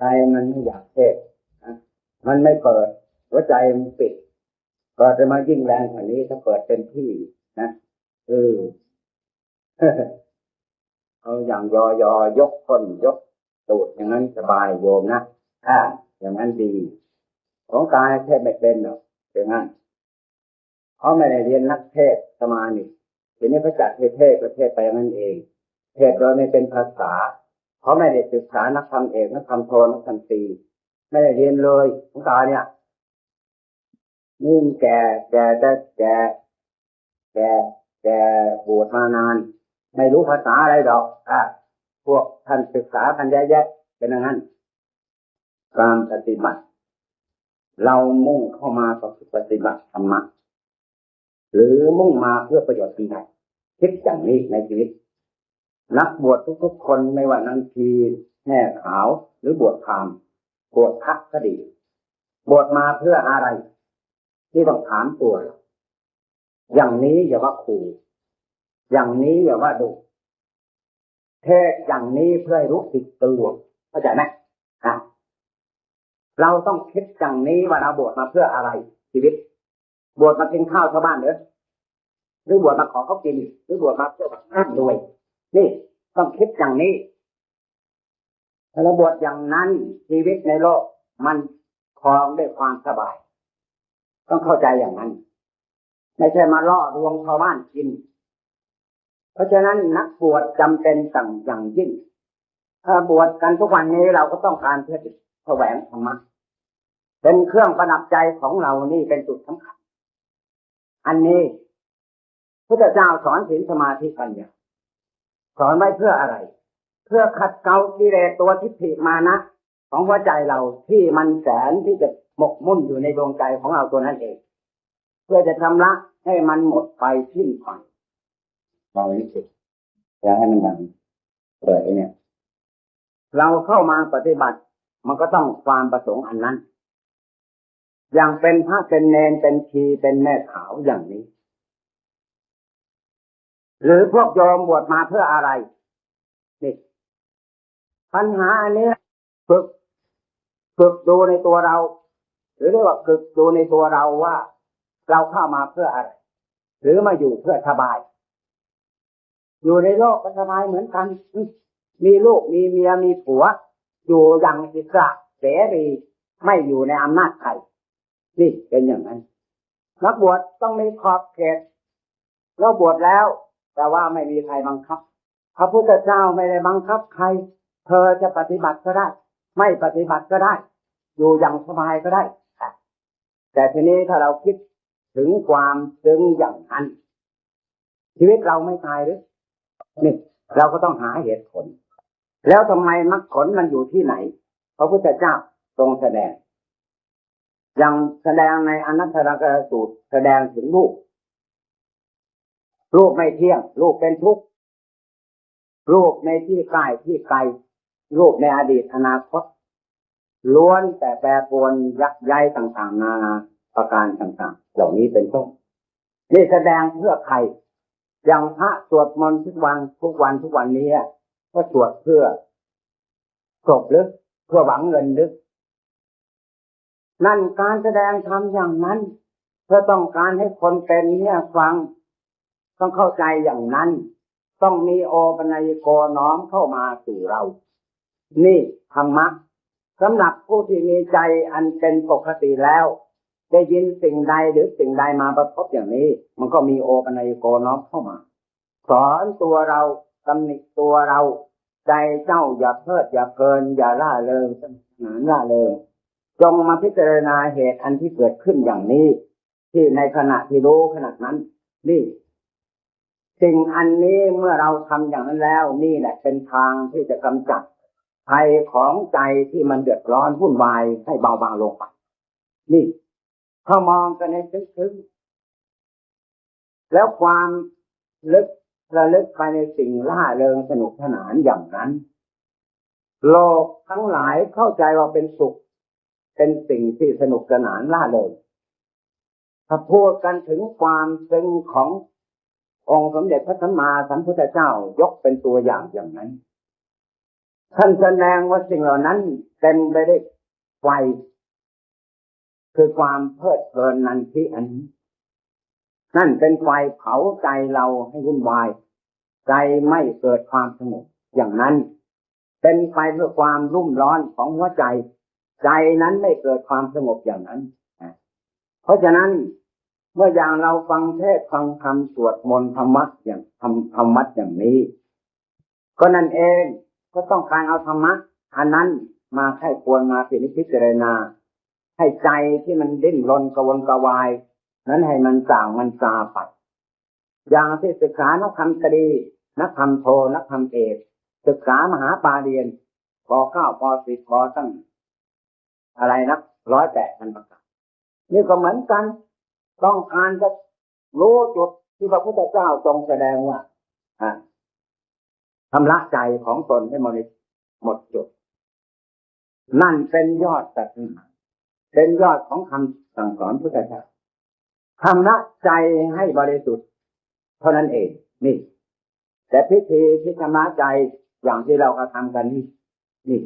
ใจมันไม่อยากเทศนะมันไม่เปิดหัวใจมันปิดเปิดจะมายิ่งแรงกว่านี้ถ้าเปิดเต็มที่นะเออเอาอย่างยอยอยกคนยกตูดอย่างนั้นสบายโยมนะถ้าอย่างนั้นดี ของกายเทศไม่เป็นหรอกอย่างนั้นเพราะไม่ได้เรียนนักเทศสมานิทีนี้พระจัดเทศประเทศไปนั้นเอง เทศโดยไม่เป็นภาษา เพราะไม่ได้ศึกษานักธรรมเอกนักธรรมโทนักธรรมตีไม่ได้เรียนเลยของกาเนี่ยนี่มันแก่แก่จะแก่แก่แก่บวชมานาน ไม่รู้ภาษาอะไรดอกอะพวกท่านศึกษากันแยะๆเป็นอย่างนั้นการปฏิบัติ เรามุ่งเข้ามาปฏิบัติธรรมะหรือมุ่งมาเพื่อประโยชน์ที่ไหนคิดอย่างนี้ในชีวิต นักบวชทุกๆ คนไม่ว่านังทีแห่ขาว หรือบวชพรามบวชพักก็ดี บวชมาเพื่ออะไร ที่ต้องถามตัว อย่างนี้อย่าว่าขู่อย่างนี้อย่าว่าดุเทศอย่างนี้เพื่อให้รู้สึกตัวเข้าใจไหมอะเราต้องคิดอย่างนี้ว่าเราบวชมาเพื่ออะไร ชีวิต บวชมากินข้าวชาวบ้านเหรอหรือบวชมาขอเขากิน หรือบวชมาเพื่อร่ำรวย นี่ต้องคิดอย่างนี้ถ้าเราบวชอย่างนั้นชีวิตในโลกมันครองด้วยความสบาย ต้องเข้าใจอย่างนั้น ไม่ใช่มาล่อลวงชาวบ้านกิน เพราะฉะนั้นนักบวชจำเป็นสั่งอย่างยิ่ง ถ้าบวชกันทุกวันนี้เราก็ต้องการเพื่อแสวงธรรมะเป็นเครื่องประดับใจของเรานี่เป็นจุดสำคัญ อันนี้พุทธเจ้าสอนศีลสมาธิปัญญา สอนไว้เพื่ออะไร เพื่อขัดเกลากิเลสตัวทิฏฐิมานะของหัวใจเราที่มันแสนที่จะหมกมุ่นอยู่ในดวงใจของเราตัวนั้นเอง เพื่อจะทำละให้มันหมดไปสิ้นไปเรานี้สิอย่าให้มันดังเปิดเนี่ย เราเข้ามาปฏิบัติ มันก็ต้องความประสงค์อันนั้น อย่างเป็นพระเป็นเนนเป็นชีเป็นแม่ขาวอย่างนี้ หรือพวกโยมบวชมาเพื่ออะไรนี่ปัญหาอันนี้ฝึกฝึกดูในตัวเรา หรือเรียกว่าฝึกดูในตัวเราว่า เราเข้ามาเพื่ออะไร หรือมาอยู่เพื่อสบาย อยู่ในโลกก็สบายเหมือนกัน มีลูกมีเมียมีผัว อยู่อย่างอิสระเสรีไม่อยู่ในอำนาจใครนี่เป็นอย่างนั้นนักบวชต้องมีขอบเขตแล้วบวชแล้ว แต่ว่าไม่มีใครบังคับ พระพุทธเจ้าไม่ได้บังคับใคร เธอจะปฏิบัติก็ได้ ไม่ปฏิบัติก็ได้ อยู่อย่างสบายก็ได้แต่ทีนี้ถ้าเราคิดถึงความซึ้งอย่างนั้น ชีวิตเราไม่ตายหรือนี่เราก็ต้องหาเหตุผล แล้วทำไมมรรคผลมันอยู่ที่ไหน พระพุทธเจ้าทรงแสดง อย่างแสดงในอนัตตลกสูตรแสดงถึงรูป รูปไม่เที่ยง รูปเป็นทุกข์รูปในที่ใกล้ที่ไกล รูปในอดีตอนาคตล้วนแต่แปรปรวนยักย้ายต่างๆ นานาประการต่างๆ เหล่านี้เป็นต้นนี่แสดงเพื่อใครอย่างพระสวดมนต์ทุกวันทุกวันทุกวันนี้ก็สวดเพื่อกบหรือเพื่อหวังเงินหรือนั่นการแสดงทำอย่างนั้น เพื่อต้องการให้คนเป็นเนี่ยฟัง ต้องเข้าใจอย่างนั้น ต้องมีโอปัญญโกน้อมเข้ามาสู่เรา นี่ธรรมะสำหรับผู้ที่มีใจอันเป็นปกติแล้ว ได้ยินสิ่งใดหรือสิ่งใดมาประทบอย่างนี้ มันก็มีโอปัญญโกน้อมเข้ามา สอนตัวเราตำหนิตัวเรา ใจเจ้าอย่าเพิดอย่าเพลิน อย่าล่าเริงสนานล่าเริงจงมาพิจารณาเหตุอันที่เกิดขึ้นอย่างนี้ ที่ในขณะที่รู้ขณะนั้น นี่ สิ่งอันนี้เมื่อเราทำอย่างนั้นแล้ว นี่แหละเป็นทางที่จะกำจัดภัยของใจที่มันเดือดร้อนวุ่นวายให้เบาบางลงไปนี่เขามองกันในซึ้งๆแล้วความลึกระลึกไปในสิ่งล่าเริงสนุกสนานอย่างนั้น โลกทั้งหลายเข้าใจว่าเป็นสุข เป็นสิ่งที่สนุกสนานล่าเริงถ้าพูดกันถึงความซึ้งของ องค์สมเด็จพระสัมมาสัมพุทธเจ้ายกเป็นตัวอย่างอย่างนั้น ท่านแสดงว่าสิ่งเหล่านั้นเต็มไปด้วยไฟคือความเพลิดเพลินนันทิอันนี้นั่นเป็นไฟเผาใจเราให้วุ่นวาย ใจไม่เกิดความสงบอย่างนั้น เป็นไฟเพื่อความรุ่มร้อนของหัวใจ ใจนั้นไม่เกิดความสงบอย่างนั้น เพราะฉะนั้น เมื่ออย่างเราฟังเทศฟังคำสวดมนต์ธรรมะอย่างทำธรรมะอย่างนี้ ก็นั่นเองก็ต้องการเอาธรรมะอันนั้นมาให้ควรมาพิจารณา ให้ใจที่มันดิ้นรนกระวนกระวาย นั้นให้มันส่างมันซาไปอย่างที่ศึกษานักธรรมคดีนักธรรมโทนักธรรมเอกศึกษามหาปาเรียนปเก้าปสิบปตั้งอะไรนักร้อยแปดพันประการนี่ก็เหมือนกัน ต้องการจะรู้จุดที่พระพุทธเจ้าทรงแสดงว่าทำละใจของตนให้หมดหมดจุด นั่นเป็นยอดตัณหาเป็นยอดของคำสั่งสอนพุทธเจ้าทำละใจให้บริสุทธิ์เท่านั้นเองนี่ แต่พิธีที่ชำระใจอย่างที่เรากระทำกันนี่นี่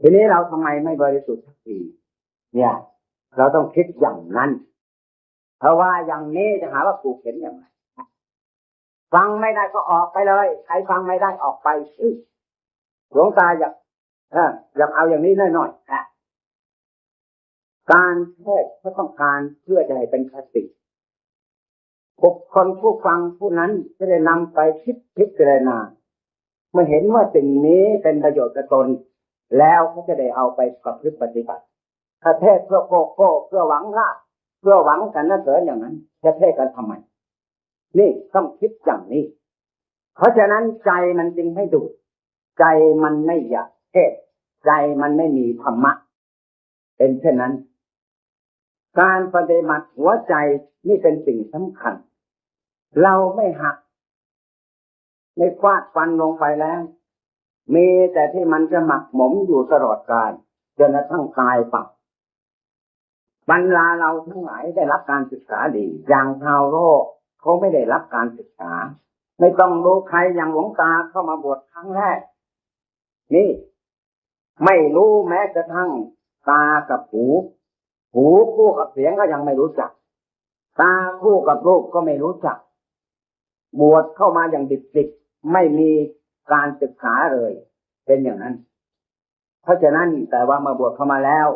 ทีนี้เราทำไมไม่บริสุทธิ์สักทีเนี่ย เราต้องคิดอย่างนั้น เพราะว่าอย่างนี้จะหาว่าผูกเข็นอย่างไรฟังไม่ได้ก็ออกไปเลย ใครฟังไม่ได้ออกไปหลวงตาอยากอยากเอาอย่างนี้หน่อยๆนะการเทศก็ต้องการเพื่อจะให้เป็นคติบุคคลผู้ฟังผู้นั้นจะได้นำไปคิดพิจารณาเมื่อเห็นว่าสิ่งนี้เป็นประโยชน์กับตน แล้วก็จะได้เอาไปประพฤติปฏิบัติถ้าเทศเพื่อโกโก้เพื่อหวังลาภ เพื่อหวังกันนะเกิดอย่างนั้นจะเทศกันทำไม นี่ต้องคิดอย่างนี้ เพราะฉะนั้นใจมันจึงให้ดูดใจมันไม่อยากเทศใจมันไม่มีธรรมะ เป็นเช่นนั้น การปฏิบัติหัวใจนี่เป็นสิ่งสำคัญ เราไม่หักไม่ฟาดฟันลงไปแล้ว มีแต่ที่มันจะหมักหมมอยู่ตลอดกาลจนกระทั่งตายเป บรรดาเราทั้งหลายได้รับการศึกษาดี อย่างชาวโลกเขาไม่ได้รับการศึกษา ไม่ต้องรู้ใครอย่างหลวงตาเข้ามาบวชครั้งแรก นี่ ไม่รู้แม้กระทั่งตากับหู หูคู่กับเสียงก็ยังไม่รู้จัก ตาคู่กับรูปก็ไม่รู้จัก บวชเข้ามาอย่างดิบๆไม่มีการศึกษาเลย เป็นอย่างนั้น เพราะฉะนั้นแต่ว่ามาบวชเข้ามาแล้ว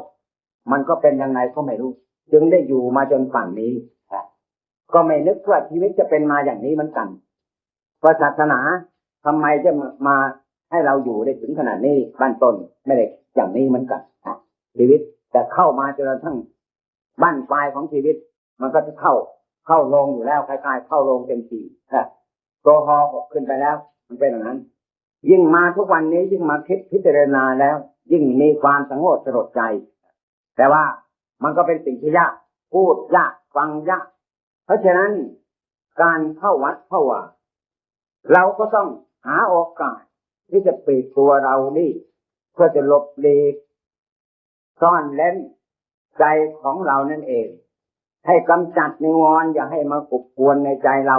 มันก็เป็นยังไงก็ไม่รู้ จึงได้อยู่มาจนฝั่งนี้ก็ไม่นึกว่าชีวิตจะเป็นมาอย่างนี้เหมือนกันเพราะศาสนาทำไมจะมาให้เราอยู่ได้ถึงขนาดนี้บ้านต้นไม่ได้อย่างนี้เหมือนกันชีวิตแต่เข้ามาจนกระทั่งบ้านปลายของชีวิต มันก็จะเข้าเข้าลงอยู่แล้วคล้ายๆ เข้าลงเต็มทีตัวหอขึ้นไปแล้ว มันเป็นอย่างนั้น ยิ่งมาทุกวันนี้ยิ่งมาคิดพิจารณาแล้ว ยิ่งมีความสังโดสลดใจ แต่ว่ามันก็เป็นสิ่งที่ยาก พูดยากฟังยาก เพราะฉะนั้นการเข้าวัดเข้าว่าเราก็ต้องหาโอกาสที่จะปิดตัวเรานี่ เพื่อจะหลบหลีกซ่อนเล่นใจของเรานั่นเอง ให้กำจัดนิวรณ์อย่าให้มากุกกวนในใจเรา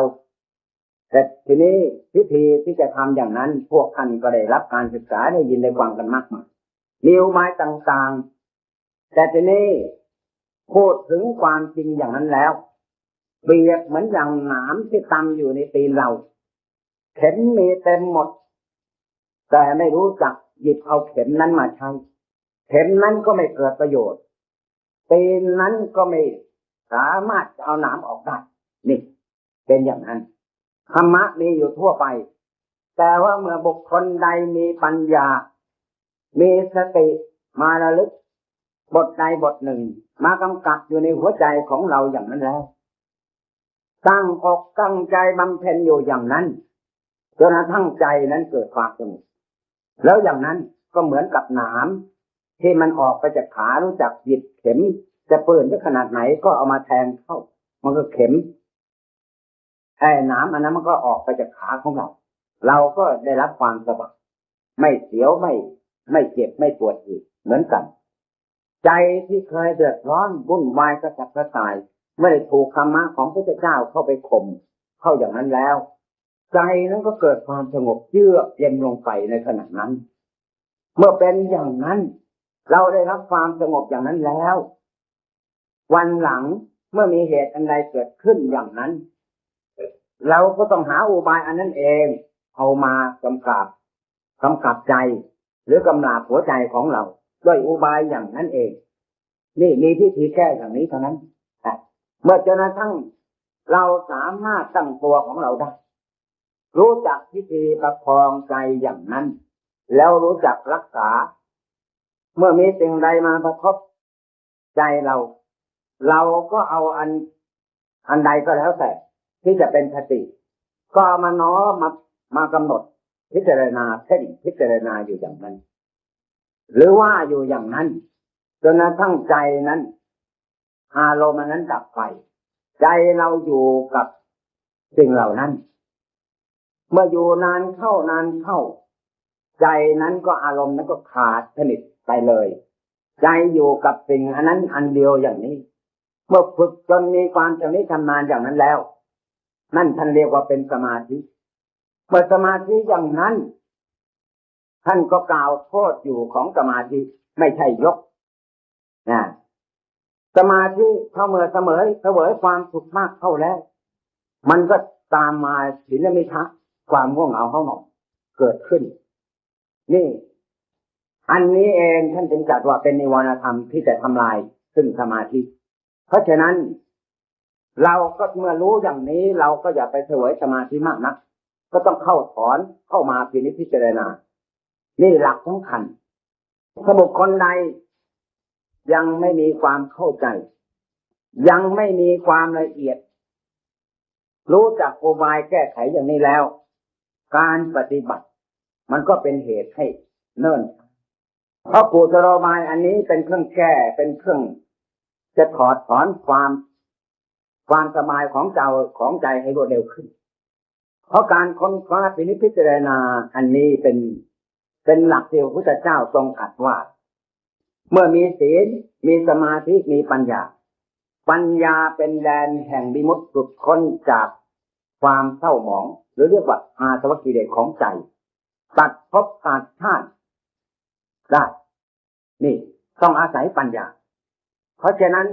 แต่ทีนี้พิธีที่จะทำอย่างนั้น พวกท่านก็ได้รับการศึกษาได้ยินได้ฟังกันมากมายนิวไม้ต่างๆ แต่ทีนี้พูดถึงความจริงอย่างนั้นแล้ว เปรียบเหมือนอย่างหนามที่ตำอยู่ในตีนเรา เข็มมีเต็มหมด แต่ไม่รู้จักหยิบเอาเข็มนั้นมาใช้เข็มนั้นก็ไม่เกิดประโยชน์ตีนนั้นก็ไม่สามารถจะเอาหนามออกได้นี่เป็นอย่างนั้นธรรมะมีอยู่ทั่วไป แต่ว่าเมื่อบุคคลใดมีปัญญา มีสติมาระลึก บทใดบทหนึ่ง มากำกับอยู่ในหัวใจของเราอย่างนั้นแล้ว ตั้งอกตั้งใจบำเพ็ญอยู่อย่างนั้นจนกระทั่งใจนั้นเกิดความสงบแล้วอย่างนั้นก็เหมือนกับหนามที่มันออกไปจากขารู้จักหยิบเข็ม จะเปิดจะขนาดไหนก็เอามาแทงเข้า มันก็เข็มไอ้หนามอันนั้นมันก็ออกไปจากขาของเรา เราก็ได้รับความสบายไม่เสียวไม่ไม่เจ็บไม่ปวดอีกเหมือนกัน ใจที่เคยเดือดร้อนวุ่นวายกระสับกระส่ายไม่ได้ถูกธรรมะของพระเจ้าเข้าไปข่มเข้าอย่างนั้นแล้ว ใจนั้นก็เกิดความสงบเยือกเย็นลงไปในขณะนั้น เมื่อเป็นอย่างนั้น เราได้รับความสงบอย่างนั้นแล้ว วันหลังเมื่อมีเหตุอันใดเกิดขึ้นอย่างนั้น เราก็ต้องหาอุบายอันนั้นเอง เอามากำกับกำกับใจ หรือกำลาบหัวใจของเรา ด้วยอุบายอย่างนั้นเอง นี่มีพิธีแก้อย่างนี้เท่านั้นเมื่อจนกระทั่งเราสามารถตั้งตัวของเราได้ รู้จักพิธีประคองใจอย่างนั้น แล้วรู้จักรักษา เมื่อมีสิ่งใดมาประทบใจเรา เราก็เอาอันอันใดก็แล้วแต่ ที่จะเป็นคติ ก็เอามาน้อมมามากำหนด พิจารณาเพ่งพิจารณาอยู่อย่างนั้น หรือว่าอยู่อย่างนั้นจนกระทั่งใจนั้น อารมณ์นนั้นดับไป ใจเราอยู่กับสิ่งเหล่านั้น เมื่ออยู่นานเข้านานเข้า ใจนั้นก็อารมณ์นั้นก็ขาดสนิทไปเลย ใจอยู่กับสิ่งอันนั้นอันเดียวอย่างนี้ เมื่อฝึกจนมีความชำนิชำนาญอย่างนั้นแล้ว นั่นท่านเรียกว่าเป็นสมาธิเมื่อสมาธิอย่างนั้น ท่านก็กล่าวโทษอยู่ของสมาธิไม่ใช่ยกนะสมาธิเข้าเมื่อเสมอเสวยความสุขมากเข้าแล้ว มันก็ตามมาศีลมิทะความง่วงเหงาเข้าหนองเกิดขึ้น นี่ อันนี้เองท่านจึงจัดว่าเป็นนิวรณธรรมที่จะทำลายซึ่งสมาธิ เพราะฉะนั้น เราก็เมื่อรู้อย่างนี้ เราก็อย่าไปเสวยสมาธิมากนัก ก็ต้องเข้าถอนเข้ามาพินิจพิจารณา นี่หลักสำคัญสมุคนใดยังไม่มีความเข้าใจ ยังไม่มีความละเอียด รู้จักโอบายแก้ไขอย่างนี้แล้ว การปฏิบัติ มันก็เป็นเหตุให้เนิ่นเพราะกุศโลบายอันนี้เป็นเครื่องแก้เป็นเครื่อง จะถอดถอนความความสบายของเจ้าของใจให้รวดเร็วขึ้น เพราะการค้นคว้าพินิจพิจารณาอันนี้เป็น เป็นหลักที่พระพุทธเจ้าทรงอัดว่า เมื่อมีศีลมีสมาธิมีปัญญา ปัญญาเป็นแดนแห่งบิมุตสุดค้นจากความเศร้าหมอง หรือเรียกว่าอาสวะกิเลสของใจ ตัดภพตัดชาติได้นี่ต้องอาศัยปัญญา เพราะฉะนั้น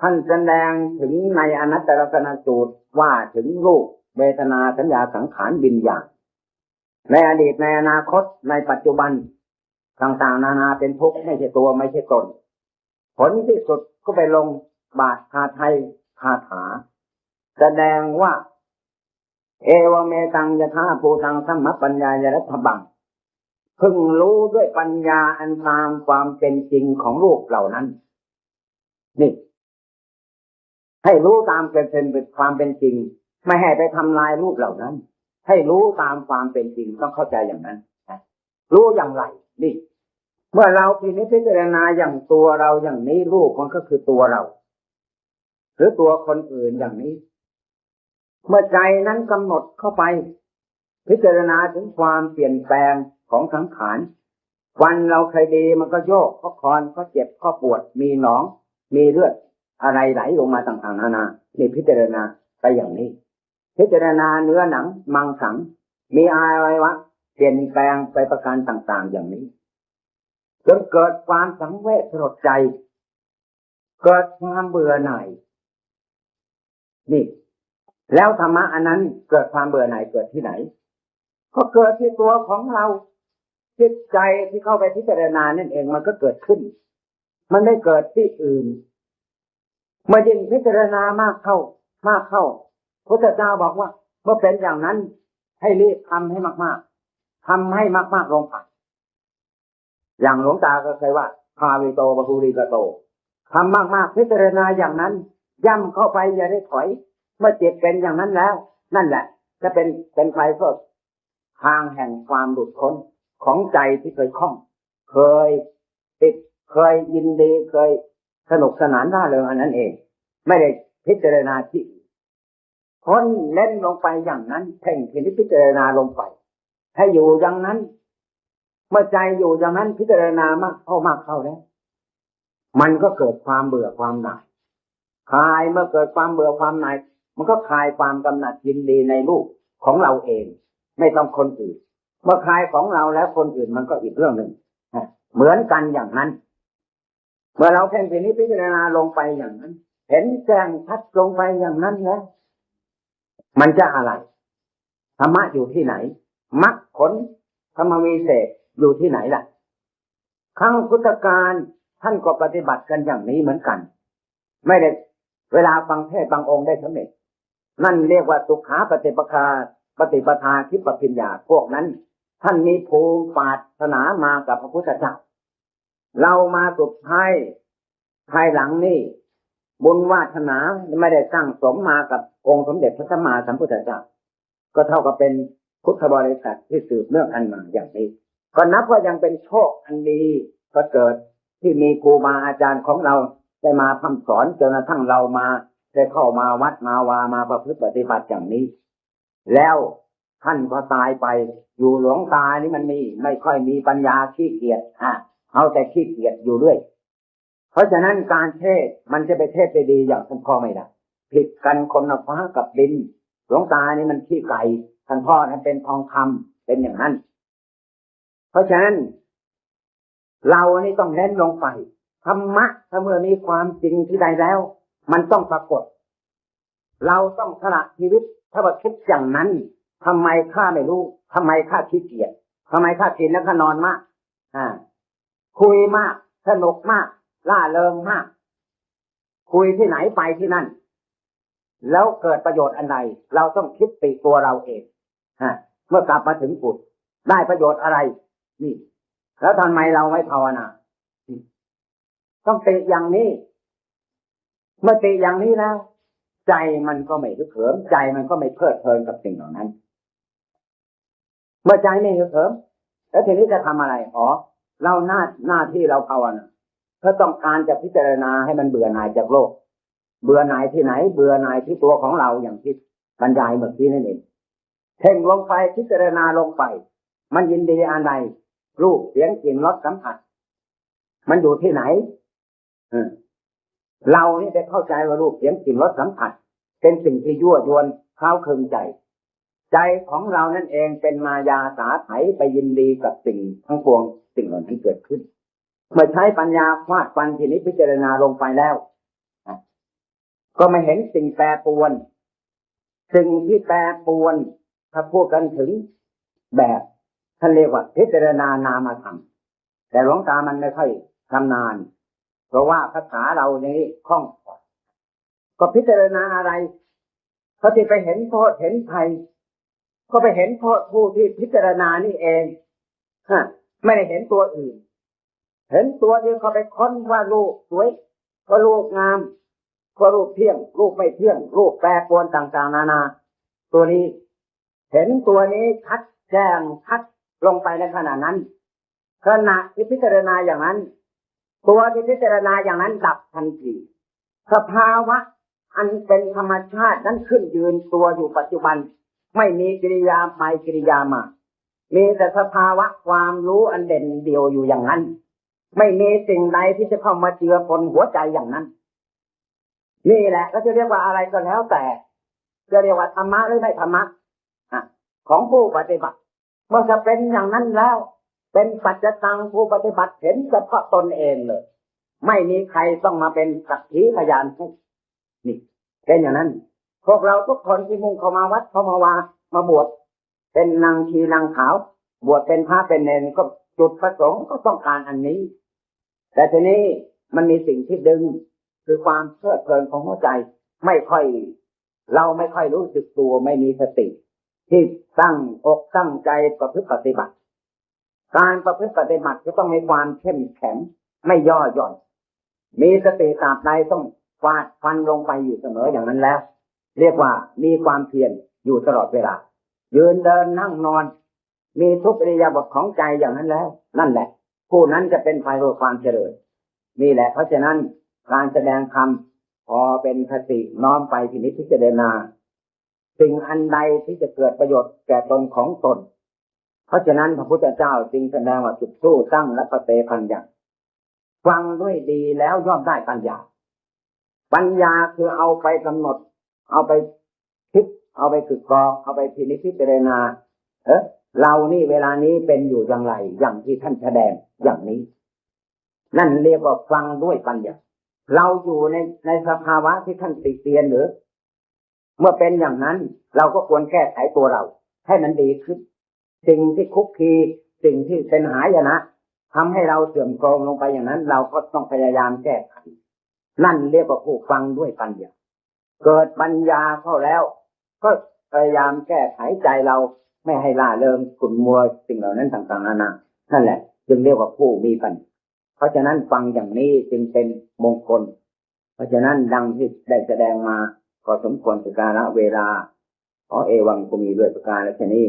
ท่านแสดงถึงในอนัตตลกนสูตรว่าถึงรูปเวทนาสัญญาสังขารบิญญาณ ในอดีตในอนาคตในปัจจุบันต่างๆ นานาเป็นทุกข์ไม่ใช่ตัวไม่ใช่ตน ผลที่สุดก็ไปลงบาทคาไทยคาถา แสดงว่า เอวเมตังยะธาภูตังสัมมปัญญายรัฐบังพึงรู้ด้วยปัญญาอันตามความเป็นจริงของรูปเหล่านั้น นี่ ให้รู้ตามเป็นเป็นความเป็นจริง ไม่ให้ไปทำลายรูปเหล่านั้น ให้รู้ตามความเป็นจริงต้องเข้าใจอย่างนั้นรู้อย่างไรนี่ เมื่อเราพินิจพิจารณาอย่างตัวเราอย่างนี้รูปมันก็คือตัวเรา หรือตัวคนอื่นอย่างนี้ เมื่อใจนั้นกำหนดเข้าไป พิจารณาถึงความเปลี่ยนแปลงของสังขารวันเราเคยดีมันก็โยกก็คอนก็เจ็บก็ปวด มีหนอง มีเลือดอะไรไหลลงมาต่างๆนานานี่พิจารณาไปอย่างนี้ พิจารณาเนื้อหนัง มังสัง มีอะไรวะเปลี่ยนแปลงไปประการต่าง ๆ อย่างนี้จนเกิดความสังเวชสลดใจ เกิดความเบื่อหน่ายนี่ แล้วธรรมะอันนั้นเกิดความเบื่อหน่ายเกิดที่ไหน ก็เกิดที่ตัวของเราจิตใจที่เข้าไปพิจารณานั่นเองมันก็เกิดขึ้น มันไม่เกิดที่อื่น เมื่อยิ่งพิจารณามากเข้า มากเข้า พระเจ้าบอกว่า เมื่อเป็นอย่างนั้น ให้รีบทำให้มากๆทำให้มากๆลงไปอย่างหลวงตาก็เคยว่าพาวิโตปภูริกโตทำมากๆพิจารณาอย่างนั้น ย่ำเข้าไปอย่าได้ถอย เมื่อเจ็บเป็นอย่างนั้นแล้ว นั่นแหละ จะเป็นเป็นไฟก็ทางแห่งความหลุดพ้นของใจที่เคยคล่อง เคยติดเคยยินดีเคยสนุกสนานร่าเริงอันนั้นเอง ไม่ได้พิจารณาที่ คนเล่นลงไปอย่างนั้นเพ่งพิจารณาลงไป ให้อยู่อย่างนั้น เมื่อใจอยู่อย่างนั้นพิจารณามากเข้ามากเข้าแล้วมันก็เกิดความเบื่อความหน่ายคลายเมื่อเกิดความเบื่อความหน่าย มันก็คลายความกำหนัดยินดีในรูปของเราเอง ไม่ต้องคนอื่น เมื่อคลายของเราแล้วคนอื่นมันก็อีกเรื่องหนึ่งเหมือนกันอย่างนั้น เมื่อเราเพ่งพินิจพิจารณาลงไปอย่างนั้น เห็นแจ้งชัดลงไปอย่างนั้นแล้ว มันจะอะไรธรรมะอยู่ที่ไหนมรรคผลธรรมวิเศษอยู่ที่ไหนล่ะ ครั้งพุทธกาลท่านก็ปฏิบัติกันอย่างนี้เหมือนกัน ไม่ได้เวลาฟังเทศบางองค์ได้สำเร็จ นั่นเรียกว่าสุขาปฏิปคาปฏิปทาคิปปิญญาพวกนั้น ท่านมีภูมิปาถนามากับพระพุทธเจ้า เรามาสุดท้ายภายหลังนี่ บุญวาสนาไม่ได้สร้างสมมากับองค์สมเด็จพระสัมมาสัมพุทธเจ้า ก็เท่ากับเป็นพุทธบริษัทที่สืบเนื่องกันมาอย่างนี้ ก็นับว่ายังเป็นโชคอันดีก็เกิดที่มีครูบาอาจารย์ของเราได้มาพำสอนจนกระทั่งเรามาได้เข้ามาวัดมาวามาประพฤติปฏิบัติอย่างนี้ แล้วท่านก็ตายไป อยู่หลวงตานี่มันมี ไม่ค่อยมีปัญญาขี้เกียจอะเอาแต่ขี้เกียจอยู่เรื่อย เพราะฉะนั้นการเทศมันจะไปเทศได้ดีอย่างท่านพ่อไม่ได้ผิดกันคนละฟ้ากับดินหลวงตานี่มันขี้ไก่ท่านพ่อนั้นเป็นทองคำเป็นอย่างนั้น เพราะฉะนั้น เรานี่ต้องเน้นลงไปธรรมะถ้าเมื่อมีความจริงที่ใดแล้ว มันต้องปรากฏ เราต้องสละชีวิต ถ้าว่าคิดอย่างนั้นทำไมข้าไม่รู้ทำไมข้าขี้เกียจทำไมข้ากินแล้วก็นอนมาก อ่า คุยมาก สนุกมาก ล่าเริงมาก คุยที่ไหนไปที่นั่น แล้วเกิดประโยชน์อันใดเราต้องคิดติตัวเราเองฮะเมื่อกลับมาถึงปุดได้ประโยชน์อะไร นี่ แล้วทำไมเราไม่ภาวนาต้องติอย่างนี้ เมื่อติอย่างนี้แล้ว ใจมันก็ไม่ฮึกเหิม ใจมันก็ไม่เพลิดเพลินกับสิ่งเหล่านั้น เมื่อใจไม่ฮึกเหิมแล้วทีนี้จะทำอะไร อ๋อ เราหน้าหน้าที่เราภาวนา เพื่อต้องการจะพิจารณาให้มันเบื่อหน่ายจากโลก เบื่อหน่ายที่ไหน เบื่อหน่ายที่ตัวของเราอย่างที่บรรยายเมื่อกี้นั่นเองเพ่งลงไปพิจารณาลงไป มันยินดีอันใดรูปเสียงกลิ่นรสสัมผัส มันอยู่ที่ไหนเรานี่ไปเข้าใจว่ารูปเสียงกลิ่นรสสัมผัส เป็นสิ่งที่ยั่วยวนเข้าเคืนใจ ใจของเรานั่นเองเป็นมายาสาไถไปยินดีกับสิ่งทั้งปวงสิ่งเหล่านั้นเกิดขึ้น เมื่อใช้ปัญญาฟาดฟันทีนี้พิจารณาลงไปแล้ว ก็ไม่เห็นสิ่งแปรปวน สิ่งที่แปรปวน ถ้าพูดกันถึงแบบท่านเรียกว่าพิจารณานามธรรม แต่หลวงตามันไม่ค่อยชำนาญเพราะว่าภาษาเรานี้คล่องก็พิจารณาอะไรเขาที่ไปเห็นโทษเห็นภัยก็ไปเห็นโทษผู้ที่พิจารณานี่เองฮะไม่ได้เห็นตัวอื่น เห็นตัวเดียวเขาไปค้นว่าลูกสวยว่าลูกงามว่าลูกเที่ยงลูกไม่เที่ยงลูกแปรปรวนต่างๆ นานา ตัวนี้ เห็นตัวนี้ชัดแจ้งชัดลงไปในขณะนั้นขณะที่พิจารณาอย่างนั้น ตัวที่พิจารณาอย่างนั้นดับทันทีสภาวะอันเป็นธรรมชาตินั้นขึ้นยืนตัวอยู่ปัจจุบัน ไม่มีกิริยาไปกิริยามา มีแต่สภาวะความรู้อันเด่นเดียวอยู่อย่างนั้น ไม่มีสิ่งใดที่จะเข้ามาเจือปนหัวใจอย่างนั้น นี่แหละ ก็จะเรียกว่าอะไรก็แล้วแต่ จะเรียกว่าธรรมะหรือไม่ธรรมะของผู้ปฏิบัติ เมื่อจะเป็นอย่างนั้นแล้ว เป็นปัจจตังผู้ปฏิบัติเห็นเฉพาะตนเองเลย ไม่มีใครต้องมาเป็นสักขีพยานให้นี่เป็นอย่างนั้น พวกเราทุกคนที่มุ่งเข้ามาวัดเข้ามาวามาบวชเป็นนางชีนางขาว บวชเป็นพระเป็นเนรก็จุดประสงค์ก็ต้องการอันนี้ แต่ทีนี้มันมีสิ่งที่ดึง คือความเพลิดเพลินของหัวใจ ไม่ค่อย เราไม่ค่อยรู้สึกตัวไม่มีสติ ที่ตั้งอกตั้งใจประพฤติปฏิบัติ การประพฤติปฏิบัติจะต้องมีความเข้มแข็งไม่ย่อหย่อน มีสติตาบใดต้องฟาดฟันลงไปอยู่เสมออย่างนั้นแล้ว เรียกว่ามีความเพียรอยู่ตลอดเวลายืนเดินนั่งนอน มีทุกอิริยาบถของใจอย่างนั้นแล้ว นั่นแหละ ผู้นั้นจะเป็นไฟโรความเจริญนี่แหละ เพราะฉะนั้นการแสดงคำพอเป็นคติน้อมไปทีนี้พิจารณาสิ่งอันใดที่จะเกิดประโยชน์แก่ตนของตน เพราะฉะนั้นพระพุทธเจ้าจึงแสดงว่าจุดสู้ตั้งและปเตปัญญาฟังด้วยดีแล้วย่อมได้ปัญญา ปัญญาคือเอาไปกำหนด เอาไปคิด เอาไปฝึกกรองเอาไปพินิจพิจารณา เออ เรานี่เวลานี้เป็นอยู่อย่างไร อย่างที่ท่านแสดงอย่างนี้ นั่นเรียกว่าฟังด้วยปัญญาเราอยู่ในในสภาวะที่ท่านติเตียนหรือ เมื่อเป็นอย่างนั้น เราก็ควรแก้ไขตัวเรา ให้มันดีขึ้น สิ่งที่คุกคีสิ่งที่เป็นหายนะทำให้เราเสื่อมโทรมลงไปอย่างนั้น เราก็ต้องพยายามแก้ไขนั่นเรียกว่าผู้ฟังด้วยปัญญา เกิดปัญญาเข้าแล้ว ก็พยายามแก้ไขใจเรา ไม่ให้ล่าเริงขุ่นมัวสิ่งเหล่านั้นต่างๆนานานั่นแหละ จึงเรียกว่าผู้มีปัญญาเพราะฉะนั้นฟังอย่างนี้จึงเป็นมงคล เพราะฉะนั้นดังที่ได้แสดงมาก็สมควรสกการะเวลาขอเอวังก็มีด้วยประการและชนี้